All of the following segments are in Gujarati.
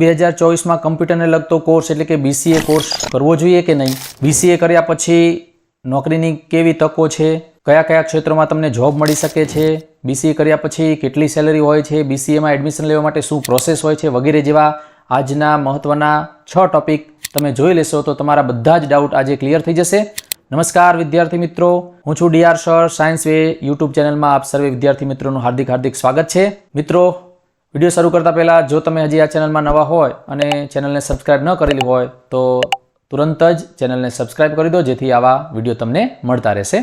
બે હજાર ચોવીસમાં કમ્પ્યુટરને લગતો કોર્સ એટલે કે બીસીએ કોર્સ કરવો જોઈએ કે નહીં? બીસીએ કર્યા પછી નોકરીની કેવી તકો છે? કયા કયા ક્ષેત્રોમાં તમને જોબ મળી શકે છે? બીસીએ કર્યા પછી કેટલી સેલરી હોય છે? બીસીએમાં એડમિશન લેવા માટે શું પ્રોસેસ હોય છે? વગેરે જેવા આજના મહત્વના છ ટોપિક તમે જોઈ લેશો તો તમારા બધા જ ડાઉટ આજે ક્લિયર થઈ જશે. નમસ્કાર વિદ્યાર્થી મિત્રો. હું છું DR sir science way YouTube ચેનલમાં આપ સર્વે વિદ્યાર્થી મિત્રોનું હાર્દિક હાર્દિક સ્વાગત છે. મિત્રો વીડિયો શરૂ કરતા પહેલાં, જો તમે હજી આ ચેનલમાં નવા હોય અને ચેનલને સબસ્ક્રાઇબ ન કરેલી હોય, તો તુરંત જ ચેનલને સબસ્ક્રાઇબ કરી દો, જેથી આવા વીડિયો તમને મળતા રહેશે.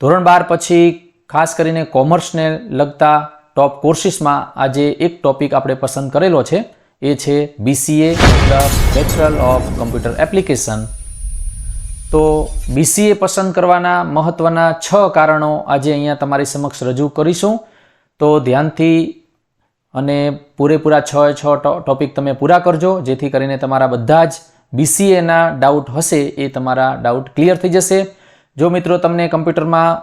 ધોરણ બાર પછી, ખાસ કરીને કોમર્સને લગતા ટોપ કોર્સિસમાં આજે એક ટોપિક આપણે પસંદ કરેલો છે. એ છે BCA bachelor of computer application તો બીસીએ પસંદ કરવાના મહત્વના છ કારણો આજે અહીંયા તમારી સમક્ષ રજૂ કરીશું. તો ધ્યાનથી અને પૂરેપૂરા છ છ ટોપિક તમે પૂરા કરજો, જેથી કરીને તમારા બધા જ બીસીએના ડાઉટ હશે એ તમારા ડાઉટ ક્લિયર થઈ જશે. જો મિત્રો તમને કમ્પ્યુટરમાં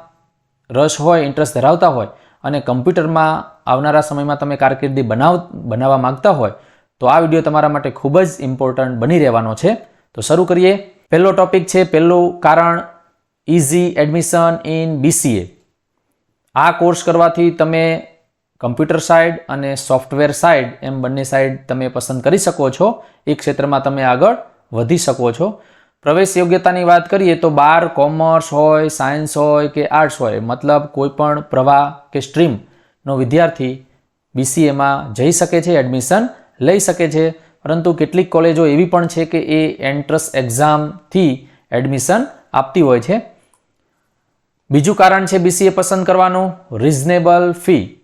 રસ હોય ઇન્ટરેસ્ટ ધરાવતા હોય અને કમ્પ્યુટરમાં આવનારા સમયમાં તમે કારકિર્દી બનાવ, બનાવવા માંગતા હોય, તો આ વીડિયો તમારા માટે ખૂબ જ ઇમ્પોર્ટન્ટ બની રહેવાનો છે. તો શરૂ કરીએ. પહેલો ટોપિક છે, પહેલું કારણ ઇઝી એડમિશન ઇન બીસીએ આ કોર્સ કરવાથી તમે કમ્પ્યુટર સાઇડ અને સોફ્ટવેર સાઇડ એમ બંને સાઇડ તમે પસંદ કરી શકો છો. એ ક્ષેત્રમાં તમે આગળ વધી શકો છો. પ્રવેશ યોગ્યતાની વાત કરીએ તો બાર, કોમર્સ હોય, સાયન્સ હોય કે આર્ટ્સ હોય, મતલબ કોઈપણ પ્રવાહ કે સ્ટ્રીમનો વિદ્યાર્થી બીસીએમાં જઈ શકે છે, એડમિશન લઈ શકે છે. પરંતુ કેટલીક કોલેજો એવી પણ છે કે એ એન્ટ્રન્સ એક્ઝામથી એડમિશન આપતી હોય છે. બીજું કારણ છે બીસીએ પસંદ કરવાનું, રિઝનેબલ ફી.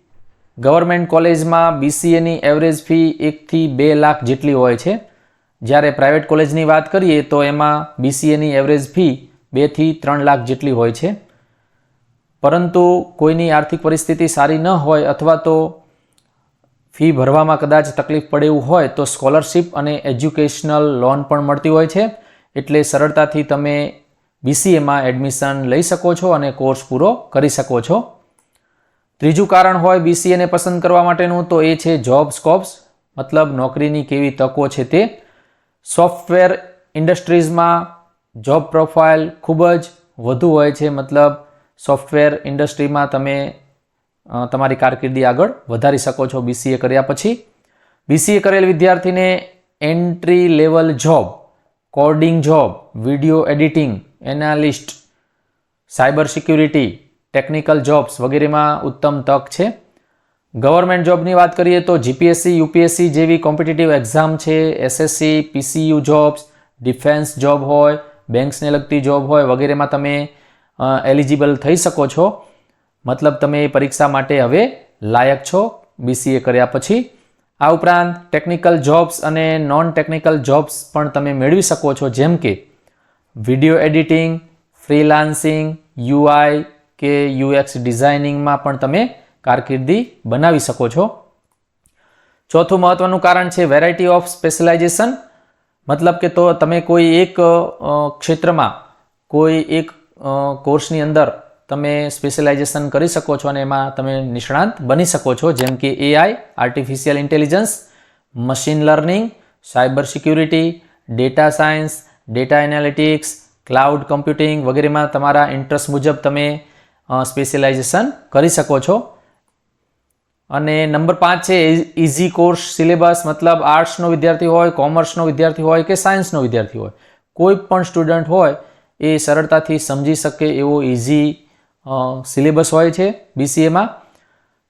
ગવર્મેન્ટ કોલેજમાં બીસીએની એવરેજ ફી એકથી બે લાખ જેટલી હોય છે. જ્યારે પ્રાઇવેટ કોલેજની વાત કરીએ તો એમાં બીસીએની એવરેજ ફી બેથી ત્રણ લાખ જેટલી હોય છે. પરંતુ કોઈની આર્થિક પરિસ્થિતિ સારી ન હોય અથવા તો ફી ભરવામાં કદાચ તકલીફ પડે એવું હોય તો સ્કોલરશિપ અને એજ્યુકેશનલ લોન પણ મળતી હોય છે. એટલે સરળતાથી તમે બીસીએમાં એડમિશન લઈ શકો છો અને કોર્સ પૂરો કરી શકો છો. ત્રીજું કારણ હોય બીસીએને પસંદ કરવા માટેનું, તો એ છે જોબ સ્કોપ્સ મતલબ નોકરીની કેવી તકો છે તે. સોફ્ટવેર ઇન્ડસ્ટ્રીઝમાં જોબ પ્રોફાઇલ ખૂબ જ વધુ હોય છે. મતલબ સોફ્ટવેર ઇન્ડસ્ટ્રીમાં તમે તમારી કારકિર્દી આગળ વધારી શકો છો બીસીએ કર્યા પછી. બીસીએ કરેલ વિદ્યાર્થીને entry level job coding job video editing analyst cyber security technical jobs વગેરેમાં ઉત્તમ તક છે. ગવર્મેન્ટ જોબની વાત કરીએ તો જીપીએસસી, યુપીએસસી જેવી કોમ્પિટિટિવ એક્ઝામ છે. SSC, PSU jobs, defence job હોય, બેંક્સને લગતી જોબ હોય વગેરેમાં તમે એલિજિબલ થઈ શકો છો. મતલબ તમે એ પરીક્ષા માટે હવે લાયક છો. બીસીએ કર્યા પછી. આ ઉપરાંત ટેકનિકલ જોબ્સ અને નોન ટેકનિકલ જોબ્સ પણ તમે મેળવી શકો છો. જેમ કે વીડિયો એડિટિંગ, ફ્રીલાન્સિંગ, યુઆઈ કે યુએક્સ ડિઝાઇનિંગમાં પણ તમે કારકિર્દી બનાવી શકો છો. ચોથું મહત્વનું કારણ છે વેરાયટી ઓફ સ્પેશિયલાઇઝેશન મતલબ કે તો તમે કોઈ એક ક્ષેત્રમાં કોઈ એક કોર્સની અંદર તમે સ્પેશિયલાઇઝેશન કરી શકો છો અને એમાં તમે નિષ્ણાંત બની શકો છો. જેમ કે AI artificial intelligence machine learning cyber security data science data analytics cloud computing વગેરેમાં તમારા ઇન્ટરેસ્ટ મુજબ તમે સ્પેશિયલાઇઝેશન કરી શકો છો. અને નંબર પાંચ છે ઇઝી કોર્સ સિલેબસ મતલબ આર્ટ્સનો વિદ્યાર્થી હોય કોમર્સનો વિદ્યાર્થી હોય કે સાયન્સનો વિદ્યાર્થી હોય. કોઈ પણ સ્ટુડન્ટ હોય, એ સરળતાથી સમજી શકે એવો ઇઝી સિલેબસ હોય છે બીસીએમાં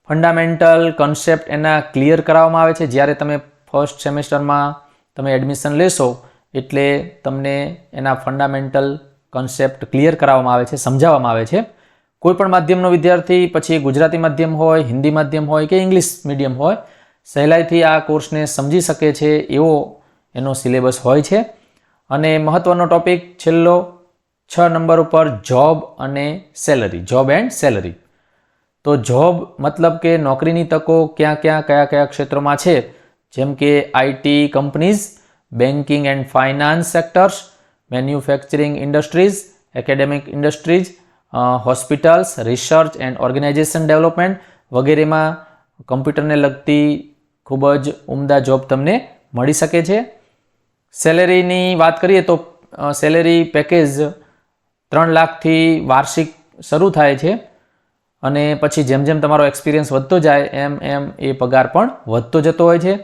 ફંડામેન્ટલ કન્સેપ્ટ એના ક્લિયર કરાવવામાં આવે છે. જ્યારે તમે ફર્સ્ટ સેમેસ્ટરમાં તમે એડમિશન લેશો, એટલે તમને એના ફંડામેન્ટલ કન્સેપ્ટ ક્લિયર કરાવવામાં આવે છે, સમજાવવામાં આવે છે. કોઈ પણ માધ્યમનો વિદ્યાર્થી, પછી ગુજરાતી માધ્યમ હોય, હિન્દી માધ્યમ હોય કે ઇંગ્લિશ મીડિયમ હોય, સહેલાઈથી આ કોર્સને સમજી શકે છે એવો એનો સિલેબસ હોય છે. અને મહત્વનો ટોપિક છેલ્લો, છ નંબર ઉપર જોબ અને સેલરી, જોબ એન્ડ સેલરી. તો જોબ મતલબ કે નોકરીની તકો ક્યાં ક્યાં, કયા કયા ક્ષેત્રોમાં છે? જેમ કે IT companies, banking and finance sectors, manufacturing industries, academic industries hospitals, research and organisation development વગેરેમાં કમ્પ્યુટરને લગતી ખૂબ જ ઉમદા જોબ તમને મળી શકે છે. સેલેરીની વાત કરીએ તો સેલેરી પેકેજ ત્રણ લાખથી વાર્ષિક શરૂ થાય છે અને પછી જેમ જેમ તમારો એક્સપિરિયન્સ વધતો જાય, એમ એમ એ પગાર પણ વધતો જતો હોય છે.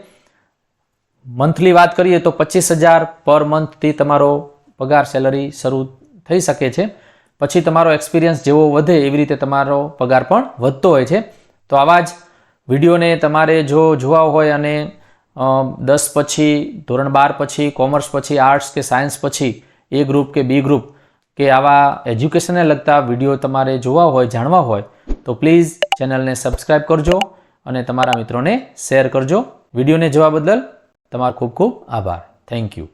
મંથલી વાત કરીએ તો પચીસ હજાર પર મંથથી તમારો પગાર, સેલરી શરૂ થઈ શકે છે. પછી તમારો એક્સપિરિયન્સ જેવો વધે એવી રીતે તમારો પગાર પણ વધતો હોય છે. તો આવા જ વિડીયોને તમારે જો જોવા હોય અને દસ પછી, ધોરણ બાર પછી કોમર્સ પછી આર્ટ્સ કે સાયન્સ પછી એ ગ્રુપ કે બી ગ્રુપ કે આવા એજ્યુકેશનને લગતા વીડિયો તમારે જોવા હોય, જાણવા હોય, તો પ્લીઝ ચેનલને સબસ્ક્રાઈબ કરજો અને તમારા મિત્રોને શેર કરજો. વિડીયોને જોવા બદલ તમારો ખૂબ ખૂબ આભાર. Thank you